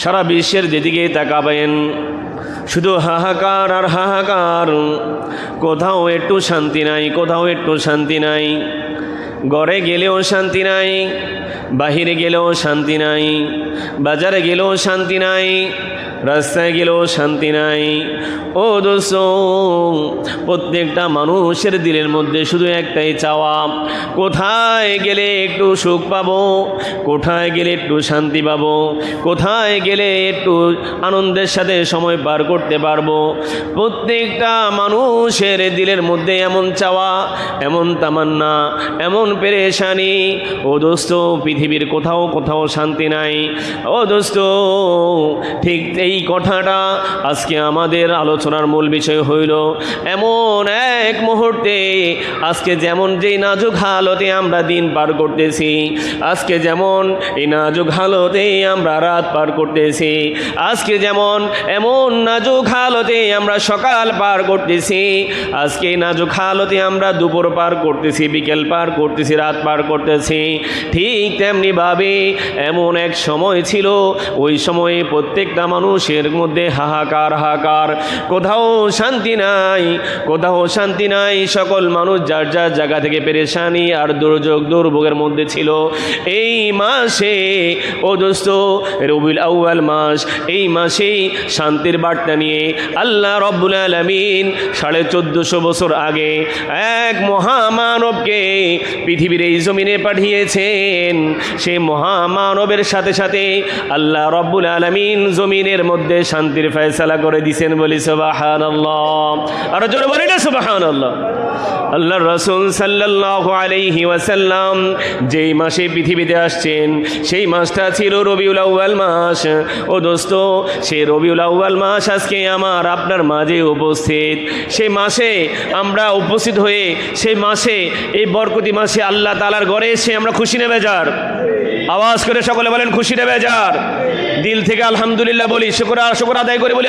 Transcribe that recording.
সারা বিশ্বের যেদিকে তাকাবেন, শুধু হাহাকার আর হাহাকার। কোথাও একটু শান্তি নাই, কোথাও একটু শান্তি নাই। ঘরে গেলেও শান্তি নাই, বাহিরে গেলেও শান্তি নাই, বাজারে গেলেও শান্তি নাই। রাস্তায় গেলেও শান্তি নাই। ও দোস্ত, প্রত্যেকটা মানুষের দিলের মধ্যে শুধু একটাই চাওয়া, কোথায় গেলে একটু সুখ পাবো, কোথায় গেলে একটু শান্তি পাবো, কোথায় গেলে একটু আনন্দের সাথে সময় পার করতে পারব। প্রত্যেকটা মানুষের দিলের মধ্যে এমন চাওয়া, এমন তামান্না, এমন পেরেশানি, ও দোস্ত, পৃথিবীর কোথাও কোথাও শান্তি নাই। ও দোস্ত, ঠিক এই কথাটা আজকে আমাদের আলোচনার মূল বিষয় হইল এমন এক মুহূর্তে, আজকে যেমন যেই নাজুক হালতে আমরা দিন পার করতেছি, আজকে যেমন এই নাজুক হালতে আমরা রাত পার করতেছি, আজকে যেমন এমন নাজুক হালতে আমরা সকাল পার করতেছি, আজকে নাজুক হালতে আমরা দুপুর পার করতেছি, বিকেল পার করতেছি, রাত পার করতেছি। ঠিক তেমনিভাবে এমন এক সময় ছিল, ওই সময়ে প্রত্যেকটা মানুষের মধ্যে হাহাকার হাহাকার, কোথাও শান্তি নাই, কোথাও শান্তি নাই। সকল মানুষ যার যার জায়গা থেকে পেরেশানি আর দুর্যোগ দুর্ভোগের মধ্যে ছিল, এই মাসে, ও দোস্ত, রবিউল আউয়াল মাস, এই মাসেই শান্তির বার্তা নিয়ে আল্লাহ রব্বুল আলমিন সাড়ে চোদ্দোশো বছর আগে এক মহামানবকে পৃথিবীর এই জমিনে পাঠিয়েছেন। সেই মহামানবের সাথে সাথে আল্লাহ রব্বুল আলমিন জমিনের মধ্যে শান্তির ফয়সালা করে দিছেন বলি সুবাহান আর জোরে বলি না সুবাহান আল্লাহ রসুল সাল্লাহ আলাইহি ওয়াসাল্লাম যেই মাসে পৃথিবীতে আসছেন, সেই মাসটা ছিল রবিউল আউ্য়াল মাস। ও দোস্ত সেই রবিউল আউ্য়াল মাস আজকে আমার আপনার মাঝে উপস্থিত। সেই মাসে আমরা উপস্থিত হয়ে সেই মাসে, এই বরকতি মাসে আল্লাহ তালার ঘরে এসে আমরা খুশি নেবে যার আওয়াজ করে সকলে বলেন, খুশি নেবে যার দিল থেকে আলহামদুলিল্লাহ বলি, শুক্র শুক্র আদায় করে বলি